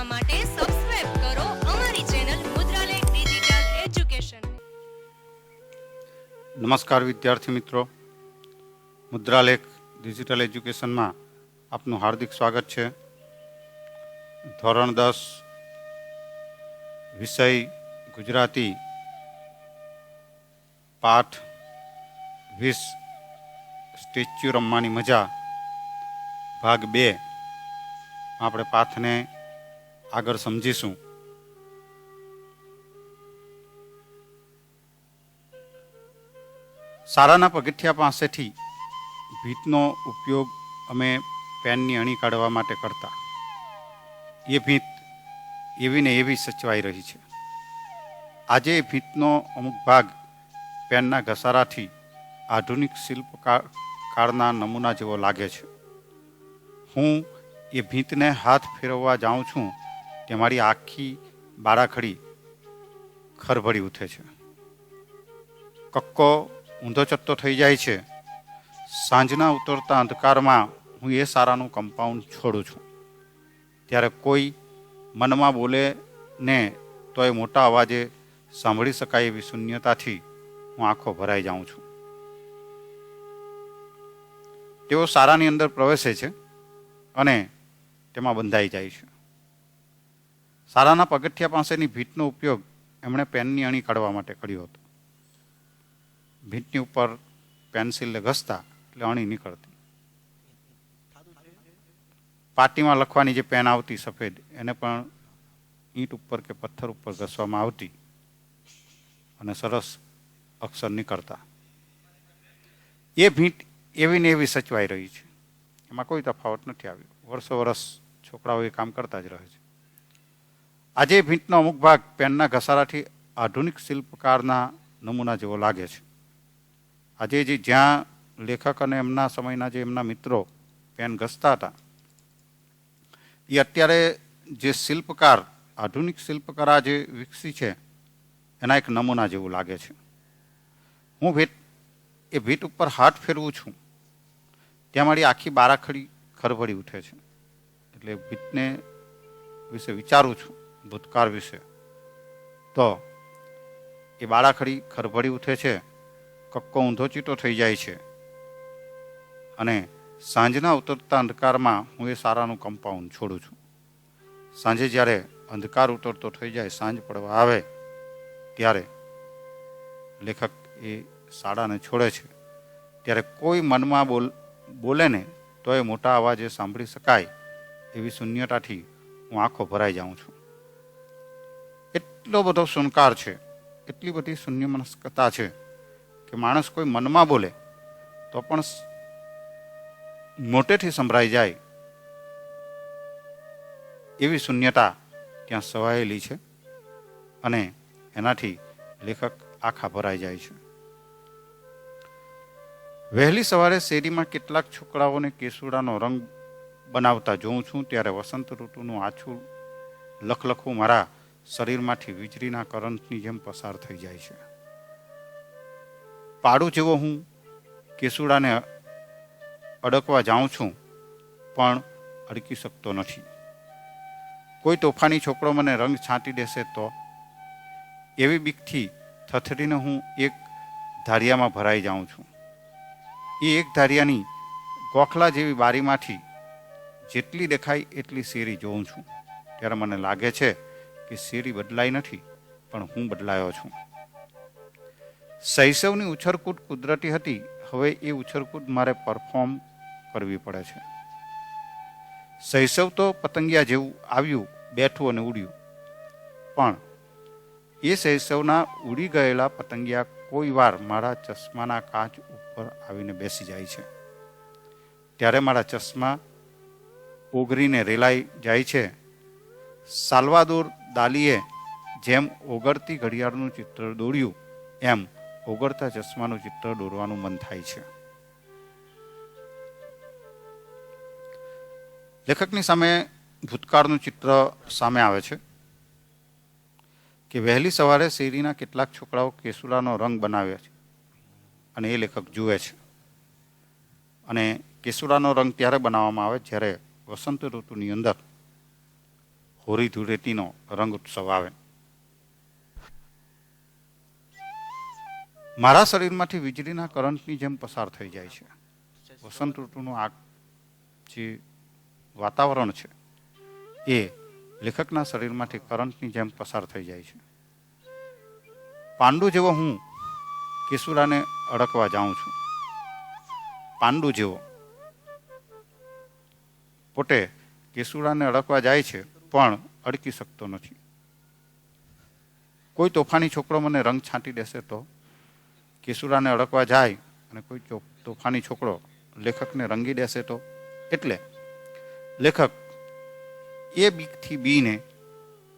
જોવા માટે સબસ્ક્રાઇબ કરો અમારી ચેનલ મુદ્રાલય ડિજિટલ એજ્યુકેશન નમસ્કાર વિદ્યાર્થી મિત્રો. મુદ્રાલેખ ડિજિટલ એજ્યુકેશનમાં આપનું હાર્દિક સ્વાગત છે. ધોરણ દસ, વિષય ગુજરાતી, પાઠ વીસ, સ્ટેચ્યુ રમવાની મજા, ભાગ બે. આપણે પાઠને આગળ સમજીશું. શાળાના પગથિયા પાસેથી ભીતનો ઉપયોગ અમે પેનની અણી કાઢવા માટે કરતા. એ ભીત એવી ને એવી સચવાઈ રહી છે. આજે એ ભીતનો અમુક ભાગ પેનના ઘસારાથી આધુનિક શિલ્પકારના નમૂના જેવો લાગે છે. હું એ ભીતને હાથ ફેરવવા જાઉં છું તે મારી આખી બારાખડી ખરભળી ઉઠે છે. કક્કો ઊંધો ચત્તો થઈ જાય છે. સાંજના ઉતરતા અંધકારમાં હું એ સારાનું કમ્પાઉન્ડ છોડું છું. ત્યારે કોઈ મનમાં બોલે ને તો એ મોટા અવાજે સાંભળી શકાય એવી શૂન્યતાથી હું આંખો ભરાઈ જાઉં છું. તેઓ સારાની અંદર પ્રવેશે છે અને તેમાં બંધાઈ જાય છે. સારાના પગથિયા પાસેની ભીતનો ઉપયોગ એમણે પેનની અણી કાઢવા માટે કર્યો હતો. ભીંતની ઉપર પેન્સિલને ઘસતા એટલે અણી નીકળતી. પાટીમાં લખવાની જે પેન આવતી સફેદ, એને પણ ઈંટ ઉપર કે પથ્થર ઉપર ઘસવામાં આવતી અને સરસ અક્ષર નીકળતા. એ ભીંટ એવી ને એવી સચવાઈ રહી છે. એમાં કોઈ તફાવત નથી આવ્યો. વર્ષો વર્ષ છોકરાઓ એ કામ કરતા જ રહે છે. આજે ભીંતનો અમુક ભાગ પેનના ઘસારાથી આધુનિક શિલ્પકારના નમૂના જેવો લાગે છે. આજે જે જ્યાં લેખક અને એમના સમયના જે એમના મિત્રો પેન ઘસતા હતા, એ અત્યારે જે શિલ્પકાર, આધુનિક શિલ્પકળા જે વિકસી છે, એના એક નમૂના જેવું લાગે છે. હું ભીત, એ ભીટ ઉપર હાથ ફેરવું છું, ત્યાં મારી આખી બારાખડી ખરભળી ઉઠે છે. એટલે ભીતને વિશે વિચારું છું. ભૂતકાળ વિશે. તો એ બાળાખડી ખરભડી ઉઠે છે, કક્કો ઊંધો ચીટો થઈ જાય છે. અને સાંજના ઉતરતા અંધકારમાં હું એ સારાનું કમ્પાઉન્ડ છોડું છું. સાંજે જ્યારે અંધકાર ઉતરતો થઈ જાય, સાંજ પડવા આવે, ત્યારે લેખક એ શાળાને છોડે છે. ત્યારે કોઈ મનમાં બોલ, બોલે ને તો એ મોટા અવાજે સાંભળી શકાય એવી શૂન્યતાથી હું આંખો ભરાઈ જાઉં છું. એટલો બધો સુનકાર છે, એટલી બધી શૂન્યમનસ્કતા છે કે માણસ કોઈ મનમાં બોલે તો પણ મોટેથી સંભળાઈ જાય એવી શૂન્યતા ત્યાં સવાયેલી છે અને એનાથી લેખક આખા ભરાઈ જાય છે. વહેલી સવારે શેરીમાં કેટલાક છોકરાઓને કેસુડાનો રંગ બનાવતા જોઉં છું ત્યારે વસંત ઋતુનું આછું લખલખું મારા શરીરમાંથી વીજળીના કરંટની જેમ પસાર થઈ જાય છે. પાડું જેવો હું કેસુડાને અડકવા જાઉં છું, પણ અડકી શકતો નથી. કોઈ તોફાની છોકરો મને રંગ છાંટી દેશે તો? એવી બીકથી થથડીને હું એક ધારિયામાં ભરાઈ જાઉં છું. એ એક ધારિયાની ગોખલા જેવી બારીમાંથી જેટલી દેખાય એટલી શેરી જોઉં છું. ત્યારે મને લાગે છે કે શેરી બદલાઈ નથી, પણ હું બદલાયો છું. શૈશવની ઉછળકૂદ કુદરતી હતી, હવે એ ઉછળકૂદ મારે પરફોર્મ કરવી પડે છે. શૈશવ તો પતંગિયા જેવું આવ્યું, બેઠું અને ઉડ્યું. પણ એ શૈશવના ઉડી ગયેલા પતંગિયા કોઈ વાર મારા ચશ્માના કાચ ઉપર આવીને બેસી જાય છે. ત્યારે મારા ચશ્મા ઓગરીને રેલાઈ જાય છે. સાલ્વાદોર દાલીએ જેમ ઓગળતી ઘડિયાળનું ચિત્ર દોર્યું, એમ ઓગળતા ચશ્માનું ચિત્ર દોરવાનું મન થાય છે. લેખકની સામે ભૂતકાળનું ચિત્ર સામે આવે છે કે વહેલી સવારે શેરીના કેટલાક છોકરાઓ કેસુલાનો રંગ બનાવ્યા છે અને એ લેખક જુએ છે. અને કેસુડાનો રંગ ત્યારે બનાવવામાં આવે જ્યારે વસંત ઋતુની અંદર હોળી ધૂળેટીનો રંગ ઉત્સવ આવે. મારા શરીરમાંથી વીજળીના કરંટની જેમ પસાર થઈ જાય છે. વસંત ઋતુનું આ જે વાતાવરણ છે, એ લેખકના શરીરમાંથી કરંટની જેમ પસાર થઈ જાય છે. પાંડુ જેવો હું કેસુરાને અડકવા જાઉં છું. પાંડુ જેવો પોતે કેસુડાને અડકવા જાય છે પણ અડકી શકતો નથી. કોઈ તોફાની છોકરો મને રંગ છાંટી દેશે તો કેસુરાને અડકવા જાય અને કોઈ તોફાની છોકરો લેખકને રંગી દેશે તો? એટલે લેખક એ બીકથી બીને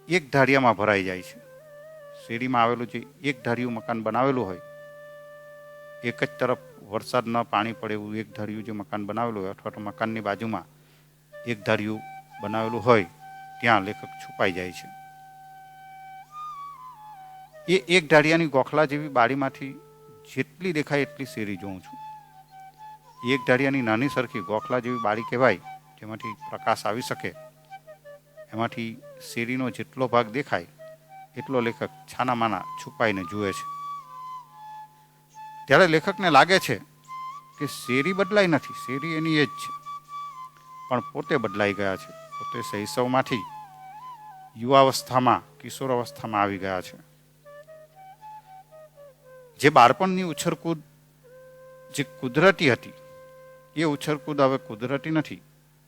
એક ધારિયામાં ભરાઈ જાય છે. શેરીમાં આવેલું જે એક ધાર્યું મકાન બનાવેલું હોય, એક જ તરફ વરસાદ ન પાણી પડે એવું એક ધાર્યું જે મકાન બનાવેલું હોય, અથવા તો મકાનની બાજુમાં એક ધાર્યું બનાવેલું હોય ત્યાં લેખક છુપાઈ જાય છે. એ એક ઢાળિયાની ગોખલા જેવી બારીમાંથી જેટલી દેખાય એટલી શેરી જોઉં છું. એક ઢાળિયાની નાની સરખી ગોખલા જેવી બારી કહેવાય, જેમાંથી પ્રકાશ આવી શકે. એમાંથી શેરીનો જેટલો ભાગ દેખાય, એટલો લેખક છાનામાના છુપાઈને જુએ છે. ત્યારે લેખકને લાગે છે કે શેરી બદલાઈ નથી, શેરી એની એ જ છે. પણ પોતે બદલાઈ ગયા છે, પોતે શૈશવમાંથી યુવાવસ્થામાં કિશોર અવસ્થામાં આવી ગયા છે. જે બાળપણની ઉછરકૂદ, જે કુદરતી હતી, એ ઉછરકૂદ હવે કુદરતી નથી,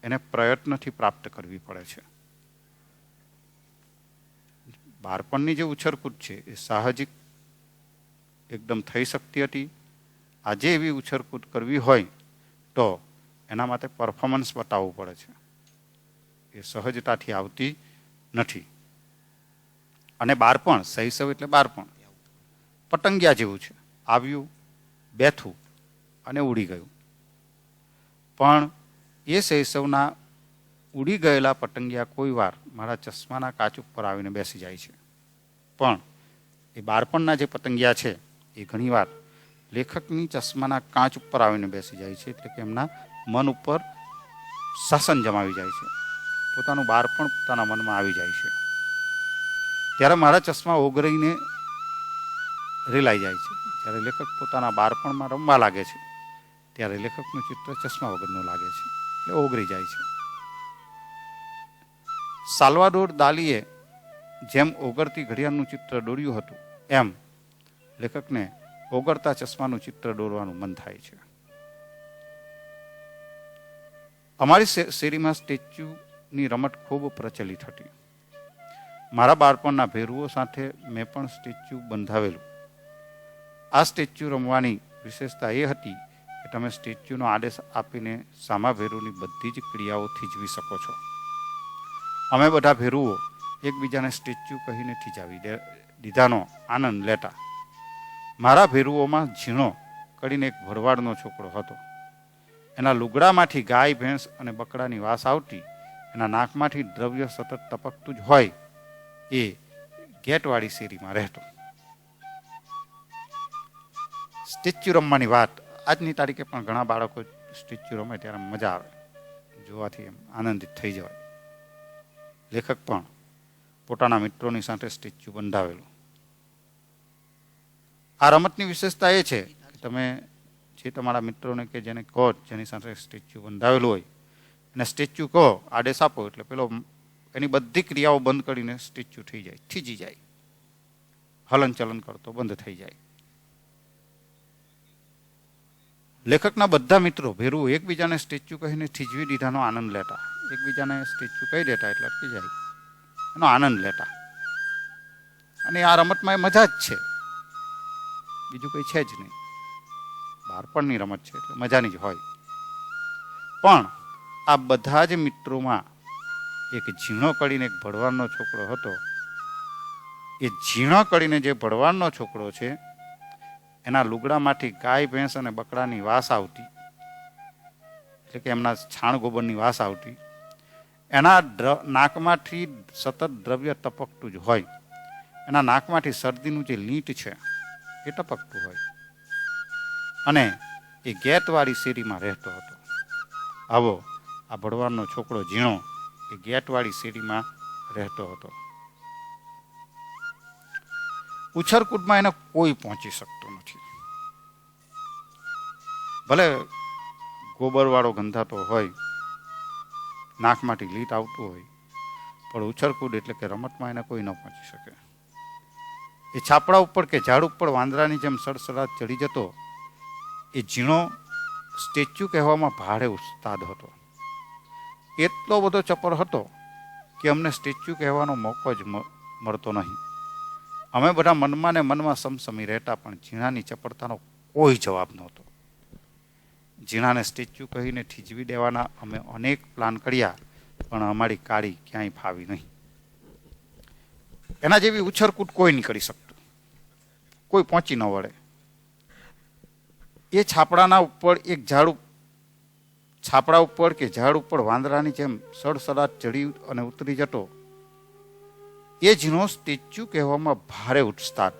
એને પ્રયત્નથી પ્રાપ્ત કરવી પડે છે. બાળપણની જે ઉછરકૂદ છે, એ સાહજિક એકદમ થઈ શકતી હતી. આજે એવી ઉછરકૂદ કરવી હોય, તો એના માટે પરફોર્મન્સ બતાવવું પડે છે. એ સહજતાથી આવતી નથી. અને બાળપણ શૈશવ એટલે બાળપણ. પતંગિયા જેવું છે. આવ્યું, બેઠું અને ઉડી ગયું. પણ એ શૈશવના ઉડી ગયેલા પતંગિયા કોઈ વાર મારા ચશ્માના કાચ ઉપર આવીને બેસી જાય છે. પણ એ બાળપણના જે પતંગિયા છે, એ ઘણીવાર લેખકની ચશ્માના કાચ ઉપર આવીને બેસી જાય છે, એટલે કે એમના મન ઉપર શાસન જમાવી જાય છે. પોતાનું બાળપણ પોતાના મનમાં આવી જાય છે. ત્યારે મારા ચશ્મા ઓગળીને રેલાઈ જાય છે. જ્યારે લેખક પોતાના બાળપણમાં રમવા લાગે છે, ત્યારે લેખકનું ચિત્ર ચશ્મા વગરનું લાગે છે. એટલે ઓગળી જાય છે. સાલ્વાડોર દાલીએ જેમ ઓગળતી ઘડિયાળનું ચિત્ર દોર્યું હતું, એમ લેખકને ઓગળતા ચશ્માનું ચિત્ર દોરવાનું મન થાય છે. અમારી શેરીમાં શેરીમાં સ્ટેચ્યુની રમત ખૂબ પ્રચલિત હતી. મારા બાળપણના ભેરુઓ સાથે મેં પણ સ્ટેચ્યુ બંધાવેલું. આ સ્ટેચ્યુ રમવાની વિશેષતા એ હતી કે તમે સ્ટેચ્યુનો આદેશ આપીને સામા ભેરુની બધી જ ક્રિયાઓ થીજવી શકો છો. અમે બધા ભેરુઓ એકબીજાને સ્ટેચ્યુ કહીને થીજાવી દે, દીધાનો આનંદ લેતા. મારા ભેરુઓમાં ઝીણો કરીને એક ભરવાડનો છોકરો હતો. એના લુગડામાંથી ગાય, ભેંસ અને બકડાની વાસ આવતી એના નાકમાંથી દ્રવ્ય સતત ટપકતું જ હોય એ ગેટવાળી શેરીમાં રહેતો. સ્ટેચ્યુ રમવાની વાત આજની તારીખે પણ ઘણા બાળકો સ્ટેચ્યુ રમે ત્યારે મજા આવે. જોવાથી એમ આનંદિત થઈ જવાય. લેખક પણ પોતાના મિત્રોની સાથે સ્ટેચ્યુ બંધાવેલું. આ રમતની વિશેષતા એ છે કે તમે જે તમારા મિત્રોને કે જેને કહો જેની સાથે સ્ટેચ્યુ બંધાવેલું હોય એને સ્ટેચ્યુ કહો આદેશ આપો એટલે પેલો એની બધી ક્રિયાઓ બંધ કરીને સ્ટેચ્યુ થઈ જાય, થીજી જાય. હલનચલન કરતો, બંધ થઈ જાય. લેખકના બધા મિત્રો ભેરું એકબીજાને સ્ટેચ્યુ કહીને થીજવી દીધાનો આનંદ લેતા. એકબીજાને સ્ટેચ્યુ કહી દેતા એટલે અટકી જાય. એનો આનંદ લેતા. અને આ રમતમાં એ મજા જ છે. બીજું કંઈ છે જ નહીં. બાળપણની રમત છે એટલે મજાની જ હોય. પણ આ બધા જ મિત્રોમાં એક ઝીણો કડીને એક ભળવાનનો છોકરો હતો. એ ઝીણો કડીને જે ભળવાનનો છોકરો છે, એના લુગડામાંથી ગાય, ભેંસ અને બકડાની વાસ આવતી. એટલે કે એમના છાણ ગોબરની વાસ આવતી. એના નાકમાંથી સતત દ્રવ્ય ટપકતું જ હોય. એના નાકમાંથી શરદીનું જે લીંટ છે, એ ટપકતું હોય. અને એ ગેતવાળી શેરીમાં રહેતો હતો. આવો આ ભડવારનો છોકરો ઝીણો એ ગેટવાળી શેરીમાં રહેતો હતો. ઉછરકૂટમાં એને કોઈ પહોંચી શકતો નથી. ભલે ગોબરવાળો ગંધાતો હોય, નાકમાંથી લીટ આવતું હોય, પણ ઉછરકૂદ એટલે કે રમતમાં એને કોઈ ન પહોંચી શકે. એ છાપડા ઉપર કે ઝાડ ઉપર વાંદરાની જેમ સડસડાટ ચડી જતો, એ ઝીણો સ્ટેચ્યુ કહેવામાં ભારે ઉસ્તાદ હતો. એટલો બધો ચપળ હતો કે અમને સ્ટેચ્યુ કહેવાનો મોકો જ મળતો નહીં. અમે બધા મનમાં ને મનમાં સમસમી રહેતા પણ ઝીણાની ચપળતાનો કોઈ જવાબ નહોતો. ઝીણાને સ્ટેચ્યુ કહીને થીજવી દેવાના અમે અનેક પ્લાન કર્યા, પણ અમારી કાળી ક્યાંય ફાવી નહીં. એના જેવી ઉછરકૂટ કોઈ નહીં કરી શકતું. કોઈ પહોંચી ન વળે. એ છાપડાના ઉપર એક ઝાડ છાપડા ઉપર કે ઝાડ ઉપર વાંદરાની જેમ સડસડાટ ચડી અને ઉતરી જતો. એ જીનો સ્ટેચ્યુ કહેવામાં ભારે ઉત્સાહ.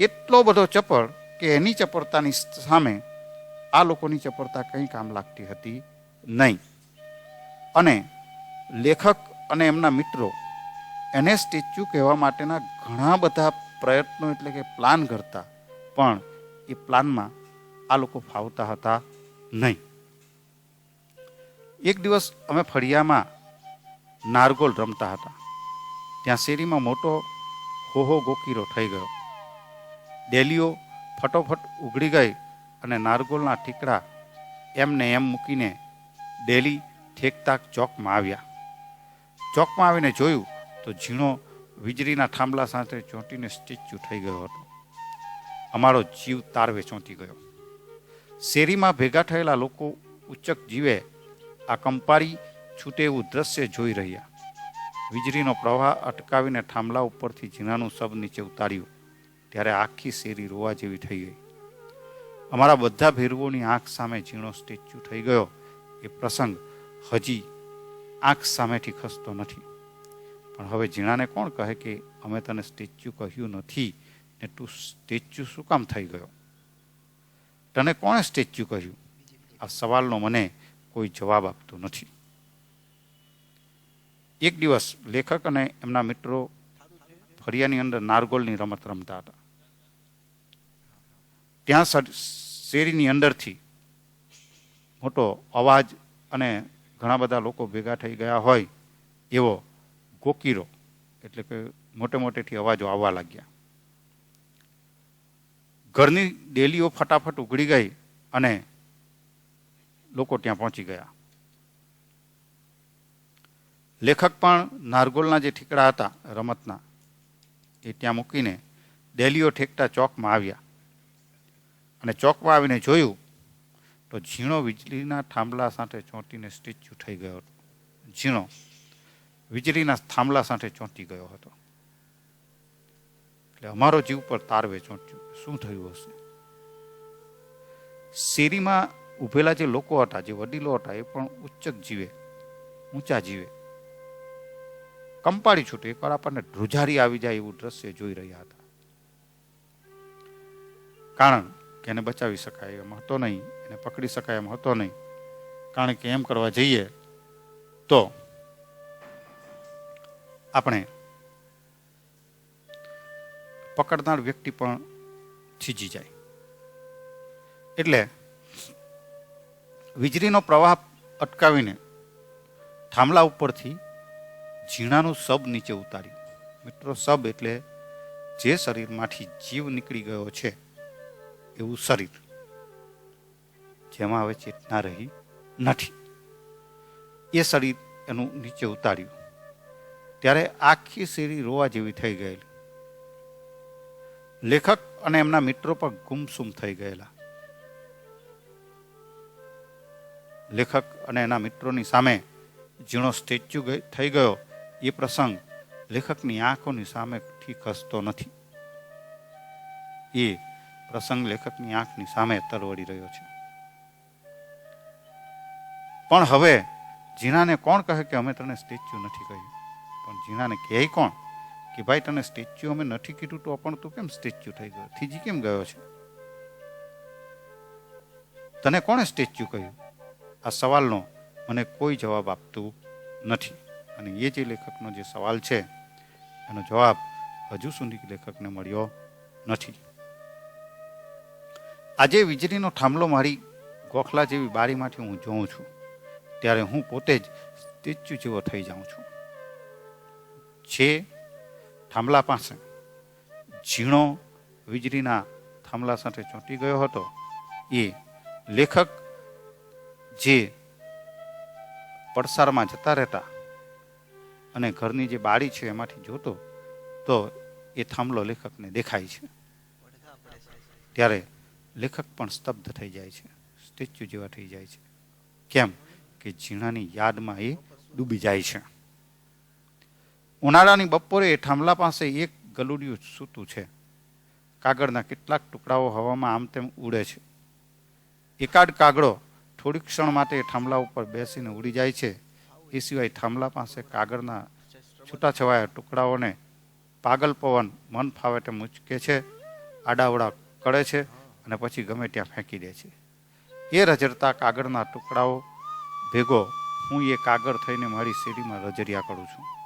એટલો બધો ચપળ કે એની ચપળતાની સામે આ લોકોની ચપળતા કંઈ કામ લાગતી હતી નહીં. અને લેખક અને એમના મિત્રો એને સ્ટેચ્યુ કહેવા માટેના ઘણા બધા પ્રયત્નો એટલે કે પ્લાન કરતા. પણ એ પ્લાનમાં આ લોકો ફાવતા હતા. નહીં. એક દિવસ અમે ફળિયામાં નારગોલ રમતા હતા. ત્યાં શેરીમાં મોટો હોહો ગોકીરો થઈ ગયો. ડેલીઓ ફટોફટ ઉઘડી ગઈ અને નારગોલના ઠીકડા એમને એમ મૂકીને ડેલી ઠેકતાક ચોકમાં આવ્યા. ચોકમાં આવીને જોયું તો ઝીણો વીજળીના થાંભલા સાથે ચોંટીને સ્ટેચ્યુ થઈ ગયો હતો. અમારો જીવ તારવે ચોંટી ગયો. શેરીમાં ભેગા થયેલા લોકો ઉચ્ચક જીવે આ કંપારી છૂટે એવું દ્રશ્ય જોઈ રહ્યા. વીજળીનો પ્રવાહ અટકાવીને થાંભલા ઉપરથી ઝીણાનું શબ નીચે ઉતાર્યું. ત્યારે આખી શેરી રોવા જેવી થઈ ગઈ. અમારા બધા ભેરુઓની આંખ સામે ઝીણો સ્ટેચ્યુ થઈ ગયો. એ પ્રસંગ હજી આંખ સામેથી ખસતો નથી. પણ હવે ઝીણાને કોણ કહે કે અમે તને સ્ટેચ્યુ કહ્યું નથી ને તું સ્ટેચ્યુ શું કામ થઈ ગયો? તને કોણે સ્ટેચ્યુ કહ્યું આ સવાલનો મને કોઈ જવાબ આપતો નથી. એક દિવસ લેખક અને એમના મિત્રો ફરિયાની અંદર નારગોલની રમત રમતા હતા. ત્યાં શેરીની અંદરથી મોટો અવાજ અને ઘણા બધા લોકો ભેગા થઈ ગયા હોય એવો ગોકીરો, એટલે કે મોટે મોટેથી અવાજો આવવા લાગ્યા. ઘરની ડેલીઓ ફટાફટ ઉઘડી ગઈ અને લોકો ત્યાં પહોંચી ગયા. લેખક પણ નારગોલના જે ઠીકડા હતા, રમતના, એ ત્યાં મૂકીને ડેલીઓ ઠેકતા ચોકમાં આવ્યા. અને ચોકમાં આવીને જોયું તો ઝીણો વીજળીના થાંભલા સાથે ચોંટીને સ્ટેચ્યુ થઈ ગયો હતો. ઝીણો વીજળીના થાંભલા સાથે ચોંટી ગયો હતો. એટલે અમારો જીવ પર તારવે ચોંટ્યું. શું થયું હશે? શેરીમાં ઊભેલા જે લોકો હતા, જે વડીલો હતા, એ પણ ઉચ્ચક જીવે, ઊંચા જીવે. કંપાળી છૂટે, એકવાર આપણને ધ્રુજારી આવી જાય એવું દ્રશ્ય જોઈ રહ્યા હતા. કારણ કે એને બચાવી શકાય એમ હતો નહીં, એને પકડી શકાય એમ હતો નહીં. કારણ કે એમ કરવા જઈએ તો આપણે પકડનાર વ્યક્તિ પણ છીજી જાય. એટલે વીજળીનો પ્રવાહ અટકાવીને થાંભલા ઉપરથી ઝીણાનું સબ નીચે ઉતાર્યું. મિત્રો, સબ એટલે જે શરીરમાંથી જીવ નીકળી ગયો છે, એવું શરીર. જેમાં હવે ચેતના રહી નથી. એ શરીર એનું નીચે ઉતાર્યું. ત્યારે આખી શેરી રોવા જેવી થઈ ગયેલી. લેખક અને એમના મિત્રો પણ ગુમસુમ થઈ ગયેલા. લેખક અને એના મિત્રોની સામે ઝીણો સ્ટેચ્યુ થઈ ગયો. એ પ્રસંગ લેખકની આંખોની સામે ઠીક ખસતો નથી. એ પ્રસંગ લેખકની આંખની સામે તરવડી રહ્યો છે. પણ હવે જીણાને કોણ કહે કે અમે તને સ્ટેચ્યુ નથી કહ્યું? પણ જીણાને કહે કોણ? કે ભાઈ તને સ્ટેચ્યુ અમે નથી કીધું તો પણ તું કેમ સ્ટેચ્યુ થઈ ગયો? થીજી કેમ ગયો છે? તને કોણે સ્ટેચ્યુ કહ્યું? આ સવાલનો મને કોઈ જવાબ આપતું નથી. અને એ જે લેખકનો જે સવાલ છે, એનો જવાબ હજુ સુધી લેખકને મળ્યો નથી. આજે વીજળીનો થાંભલો મારી ગોખલા જેવી બારીમાંથી હું જોઉં છું. ત્યારે હું પોતે જ સ્ટેચ્યુ જેવો થઈ જાઉં છું. જે થાંભલા પાસે. ઝીણો વીજળીના થાંભલા સાથે ચોંટી ગયો હતો. એ લેખક જે પડસારમાં જતા રહેતા અને ઘરની જે બારી છે એમાંથી જોતો, તો એ થાંભલો લેખકને દેખાય છે. ત્યારે લેખક પણ સ્તબ્ધ થઈ જાય છે. સ્ટેચ્યુ જેવા થઈ જાય છે. કેમ કે ઝીણાની યાદમાં એ ડૂબી જાય છે. ઉનાળાની બપોરે થાંભલા પાસે એક ગલુડિયું સૂતું છે. કાગળના કેટલાક ટુકડાઓ હવામાં આમ તેમ ઉડે છે. એકાદ કાગડો થોડીક ક્ષણ માટે થાંભલા ઉપર બેસીને ઉડી જાય છે. એ સિવાય થાંભલા પાસે કાગળના છૂટાછવાયા ટુકડાઓને પાગલ પવન મન ફાવે તેમ ઉચકે છે, આડાવડા કરે છે અને પછી ગમે ત્યાં ફેંકી દે છે. એ રજડતા કાગળના ટુકડાઓ ભેગો હું એ કાગળ થઈને મારી સીડીમાં રજરિયા કરું છું.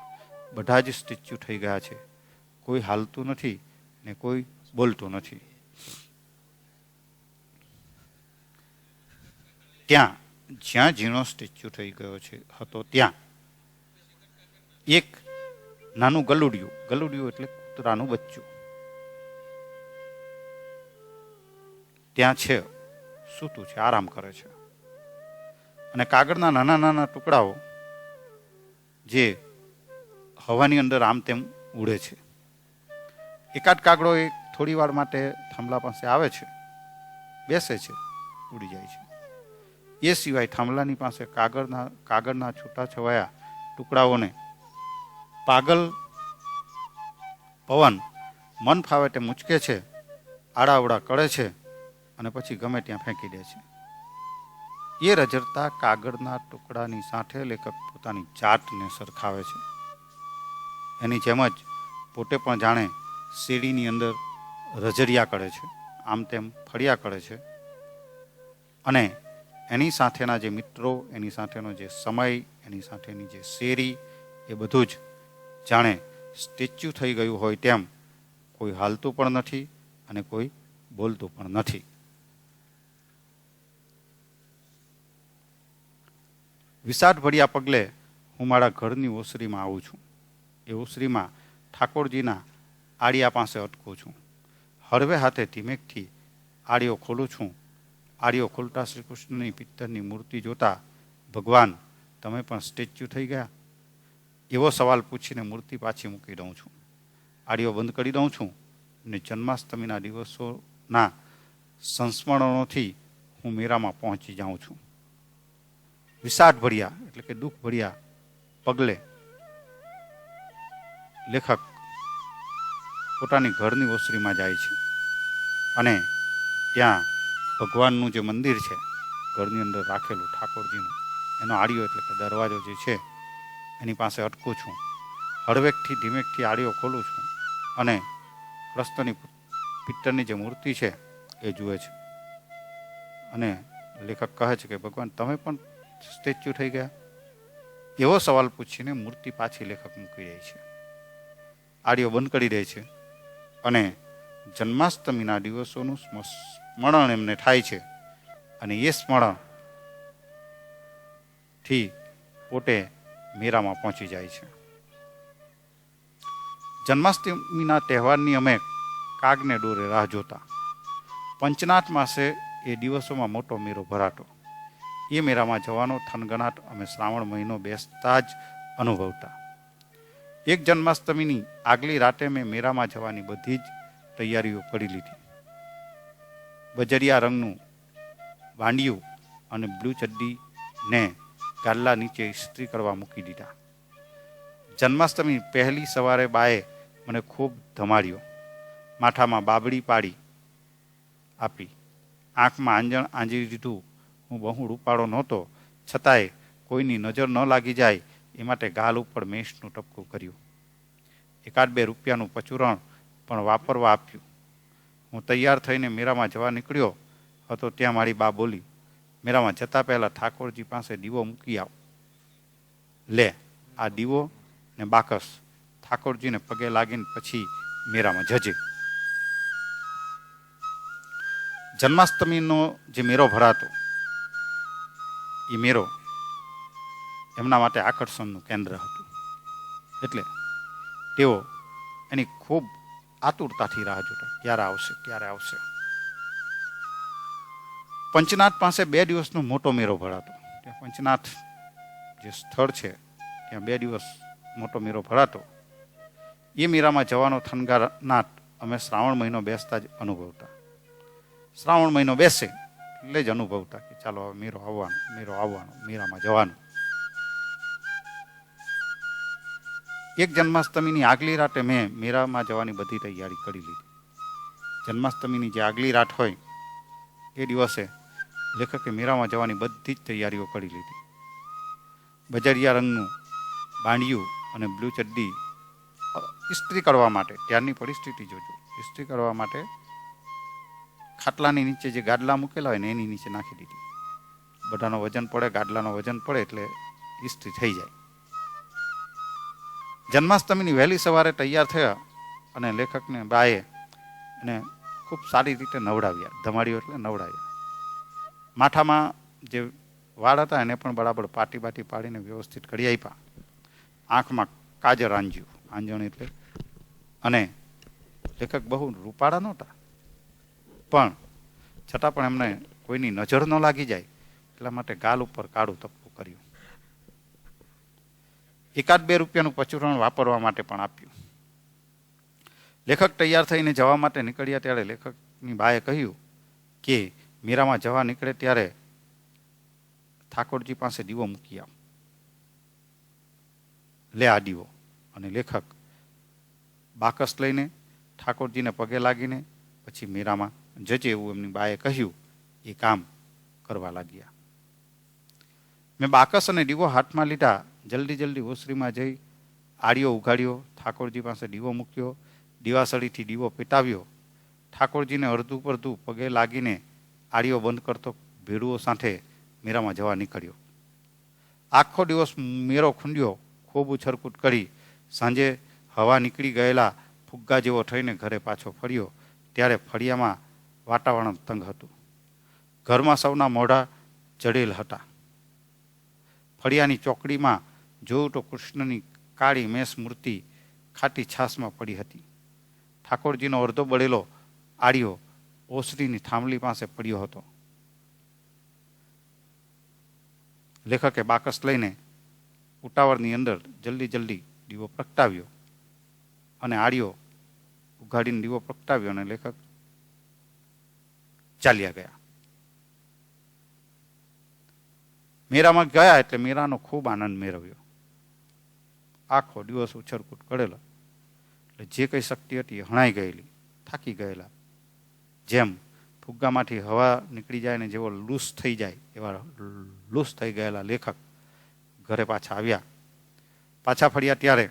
બધા જ સ્ટેચ્યુ થઈ ગયા છે. કોઈ હાલતું નથી ને કોઈ બોલતું નથી. ત્યાં, જ્યાં ઝીણો સ્ટેચ્યુ થઈ ગયો છે, હતો ત્યાં. એક નાનું ગલુડિયું ગલુડિયું એટલે કૂતરાનું બચ્ચું. ત્યાં છે, સૂતું છે, આરામ કરે છે. અને કાગળના નાના નાના ટુકડાઓ, જે હવાની અંદર આમ તેમ ઉડે છે. એકાદ કાગડો એ થોડી વાર માટે થાંભલા પાસે આવે છે, બેસે છે, ઉડી જાય છે. એ સિવાય થાંભલાની પાસે કાગળના કાગળના છૂટાછવાયા ટુકડાઓને પાગલ પવન મન ફાવે તે મૂચકે છે આડાવડા કરે છે અને પછી ગમે ત્યાં ફેંકી દે છે. એ રજરતા કાગળના ટુકડાની સાથે લેખક પોતાની જાતને સરખાવે છે. એની જેમ જ પોતે પણ જાણે શેરીની અંદર રજડિયા કરે છે, આમ તેમ ફળિયા કરે છે. અને એની સાથેના જે મિત્રો, એની સાથેનો જે સમય, એની સાથેની જે શેરી, એ બધું જ જાણે સ્ટેચ્યુ થઈ ગયું હોય તેમ કોઈ હાલતું પણ નથી અને કોઈ બોલતું પણ નથી. વિષાદ ભર્યા પગલે હું મારા ઘરની ઓસરીમાં આવું છું. એ શ્રીમાં ઠાકોરજીના આડિયા પાસે અટકું છું. હળવે હાથે ધીમેકથી આડિયો ખોલું છું. આડિયો ખોલતા શ્રી કૃષ્ણની પિત્તરની મૂર્તિ જોતા, ભગવાન, તમે પણ સ્ટેચ્યુ થઈ ગયા? એવો સવાલ પૂછીને મૂર્તિ પાછી મૂકી દઉં છું. આડીઓ બંધ કરી દઉં છું અને જન્માષ્ટમીના દિવસોના સંસ્મરણોથી હું મેરામાં પહોંચી જાઉં છું. વિષાદ ભર્યા એટલે કે દુઃખ ભર્યા પગલે લેખક પોતાની ઘરની ઓસરીમાં જાય છે અને ત્યાં ભગવાનનું જે મંદિર છે, ઘરની અંદર રાખેલું ઠાકોરજીનું, એનો આડિયો એટલે કે દરવાજો જે છે, એની પાસે અટકું છું. હળવેકથી ધીમેકથી આડિયો ખોલું છું અને પ્રસ્તની પિત્તરની જે મૂર્તિ છે, એ જુએ છે. અને લેખક કહે છે કે, ભગવાન, તમે પણ સ્ટેચ્યુ થઈ ગયા? એવો સવાલ પૂછીને મૂર્તિ પાછી લેખક મૂકી રહી છે. આડિયો બંધ કરી દે છે. અને જન્માષ્ટમીના દિવસોનું સ્મરણ એમને થાય છે. અને એ સ્મરણથી પોતે મેરામાં પહોંચી જાય છે. જન્માષ્ટમીના તહેવારની અમે કાગને દોરે રાહ જોતા. પંચનાથ માસે એ દિવસોમાં મોટો મેરો ભરાતો. એ મેળામાં જવાનો થનગનાટ અમે શ્રાવણ મહિનો બેસતા જ અનુભવતા. એક જન્માષ્ટમીની આગલી રાતે મેં મેળામાં જવાની બધી જ તૈયારીઓ કરી લીધી. બજરિયા રંગનું વાંડિયું અને બ્લુ ચડ્ડીને ગાલ્લા નીચે ઇસ્ત્રી કરવા મૂકી દીધા. જન્માષ્ટમી પહેલી સવારે બાએ મને ખૂબ ધમાડ્યો. માથામાં બાબડી પાડી આપી. આંખમાં આંજણ આંજી દીધું. હું બહુ રૂપાળો નહોતો. છતાંય કોઈની નજર ન લાગી જાય એ માટે ગાલ ઉપર મેષનું ટપકું કર્યું. એકાદ બે રૂપિયાનું પચુરણ પણ વાપરવા આપ્યું. હું તૈયાર થઈને મેરામાં જવા નીકળ્યો હતો ત્યાં મારી બા બોલી, મેરામાં જતા પહેલાં ઠાકોરજી પાસે દીવો મૂકી આવ. લે, આ દીવો ને બાકસ. ઠાકોરજીને પગે લાગીને પછી મેરામાં જજે. જન્માષ્ટમીનો જે મેરો ભરાતો, એ મેરો એમના માટે આકર્ષણનું કેન્દ્ર હતું. એટલે તેઓ એની ખૂબ આતુરતાથી રાહ જોતા, ક્યારે આવશે ક્યારે આવશે? પંચનાથ પાસે બે દિવસનો મોટો મેરો ભરાતો. ત્યાં પંચનાથ જે સ્થળ છે, ત્યાં બે દિવસ મોટો મેરો ભરાતો. એ મેરામાં જવાનો થનગાનાટ અમે શ્રાવણ મહિનો બેસતા જ અનુભવતા. શ્રાવણ મહિનો બેસે એટલે જ અનુભવતા કે ચાલો હવે મેરો આવવાનો મેરો આવવાનો મેરામાં જવાનું. એક જન્માષ્ટમીની આગલી રાતે મેં મેરામાં જવાની બધી તૈયારી કરી લીધી. જન્માષ્ટમીની જે આગલી રાત હોય, એ દિવસે લેખકે મેરામાં જવાની બધી જ તૈયારીઓ કરી લીધી. બજરિયા રંગનું બાંડિયું અને બ્લુ ચડ્ડી ઇસ્ત્રી કરવા માટે, ત્યારની પરિસ્થિતિ જોજો. ઇસ્ત્રી કરવા માટે ખાટલાની નીચે જે ગાડલા મૂકેલા હોય ને, એની નીચે નાખી દીધી. બધાનો વજન પડે ગાડલાનો વજન પડે એટલે ઇસ્ત્રી થઈ જાય. જન્માષ્ટમીની વહેલી સવારે તૈયાર થયા અને લેખકને બાએ એને ખૂબ સારી રીતે નવડાવ્યા. ધમાડ્યો એટલે નવડાવ્યા માથામાં જે વાળ હતા એને પણ બરાબર પાટી બાટી પાડીને વ્યવસ્થિત કરી આપ્યા. આંખમાં કાજર આંજ્યું. આંજણ એટલે અને લેખક બહુ રૂપાળા નહોતા. પણ છતાં પણ એમને કોઈની નજર ન લાગી જાય એટલા માટે ગાલ ઉપર કાળું તપકું કર્યું. એકાદ બે રૂપિયાનું પચુરણ વાપરવા માટે પણ આપ્યું. લેખક તૈયાર થઈને જવા માટે નીકળ્યા ત્યારે લેખકની બાએ કહ્યું કે, મીરામાં જવા નીકળે ત્યારે ઠાકોરજી પાસે દીવો મૂકી આવ. લે આ દીવો. અને લેખક બાકસ લઈને ઠાકોરજીને પગે લાગીને પછી મીરામાં જજે એવું એમની બાએ કહ્યું, એ કામ કરવા લાગ્યા. મેં બાકસ અને દીવો હાથમાં લીધા જલ્દી જલ્દી ઓસરીમાં જઈ આડિયો ઉઘાડ્યો, ઠાકોરજી પાસે દીવો મૂક્યો, દીવાસળીથી દીવો પેટાવ્યો. ઠાકોરજીને અડધું પડધું પગે લાગીને આડિયો બંધ કરતો ભેડુઓ સાથે મેરામાં જવા નીકળ્યો. આખો દિવસ મેરો ખૂંડ્યો ખૂબ ઉછરકૂટ કરી. સાંજે હવા નીકળી ગયેલા ફુગ્ગા જેવો થઈને ઘરે પાછો ફર્યો. ત્યારે ફળિયામાં વાતાવરણ તંગ હતું. ઘરમાં સૌના મોઢા જડેલ હતા. ફળિયાની ચોકડીમાં જોયું તો કૃષ્ણની કાળી મેષ મૂર્તિ ખાટી છાસમાં પડી હતી. ઠાકોરજીનો અડધો બળેલો આડિયો ઓસરીની થાંભલી પાસે પડ્યો હતો. લેખકે બાકસ લઈને ઉટાવળની અંદર જલ્દી જલ્દી દીવો પ્રગટાવ્યો અને આડિયો ઉઘાડીને દીવો પ્રગટાવ્યો અને લેખક ચાલ્યા ગયા. મેરામાં ગયા એટલે મેરાનો ખૂબ આનંદ મેળવ્યો. આખો દિવસ ઉછરકૂટ કરેલો. એટલે જે કંઈ શક્તિ હતી એ હણાઈ ગયેલી, થાકી ગયેલા. જેમ ફુગ્ગામાંથી હવા નીકળી જાય ને જેવો લૂસ થઈ જાય એવા લૂસ થઈ ગયેલા લેખક ઘરે પાછા આવ્યા. પાછા ફર્યા ત્યારે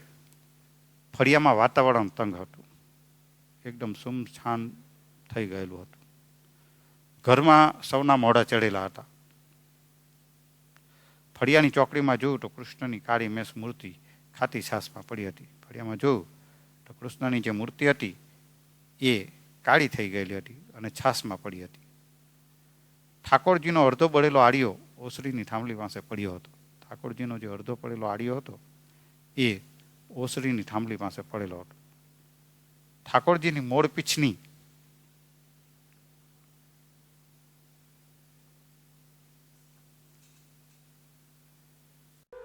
ફળિયામાં વાતાવરણ તંગ હતું. એકદમ સુમછાન થઈ ગયેલું હતું. ઘરમાં સૌના મોઢા ચડેલા હતા. ફળિયાની ચોકડીમાં જોયું તો કૃષ્ણની કાળી મેષ મૂર્તિ ખાતી છાસમાં પડી હતી. ફળિયામાં જોયું તો કૃષ્ણની જે મૂર્તિ હતી એ કાળી થઈ ગયેલી હતી અને છાસમાં પડી હતી. ઠાકોરજીનો અડધો બળેલો આડિયો ઓસરીની થાંભલી પાસે પડ્યો હતો. ઠાકોરજીનો જે અડધો પડેલો આડિયો હતો એ ઓસરીની થાંભલી પાસે પડેલો હતો. ઠાકોરજીની મોડ પીછની